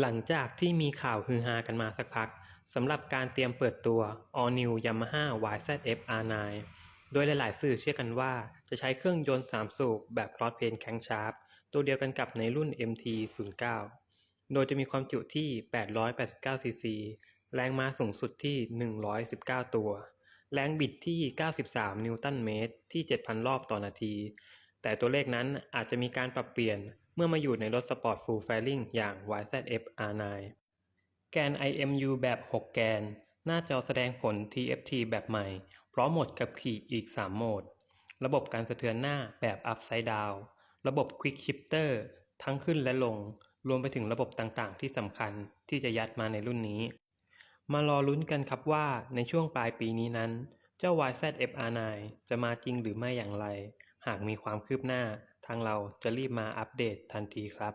หลังจากที่มีข่าวฮือฮากันมาสักพักสำหรับการเตรียมเปิดตัว All New Yamaha YZF R9 โดยหลาย ๆ สื่อเชื่อกันว่าจะใช้เครื่องยนต์ 3 สูบแบบ Cross Plane Crankshaft ตัวเดียวกันกับในรุ่น MT09 โดยจะมีความจุที่ 889 ซีซี แรงม้าสูงสุดที่ 119 ตัว แรงบิดที่ 93 นิวตันเมตรที่ 7,000 รอบต่อนาที แต่ตัวเลขนั้นอาจจะมีการปรับเปลี่ยน เมื่อมาอยู่ในรถสปอร์ต Full Fairing อย่าง YZF R9 แกน IMU แบบ 6 แกน หน้าจอแสดงผล TFT แบบใหม่ พร้อมโหมดขับขี่อีก 3 โหมด ระบบการสะเทือนหน้าแบบ Upside Down ระบบ Quick Shifter ทั้งขึ้นและลง รวมไปถึงระบบต่างๆ ที่สำคัญที่จะยัดมาในรุ่นนี้ มารอลุ้นกันครับว่าในช่วงปลายปีนี้นั้น เจ้า YZF R9 จะมาจริงหรือไม่อย่างไร หากมีความคืบหน้า ทางเราจะรีบมาอัปเดตทันทีครับ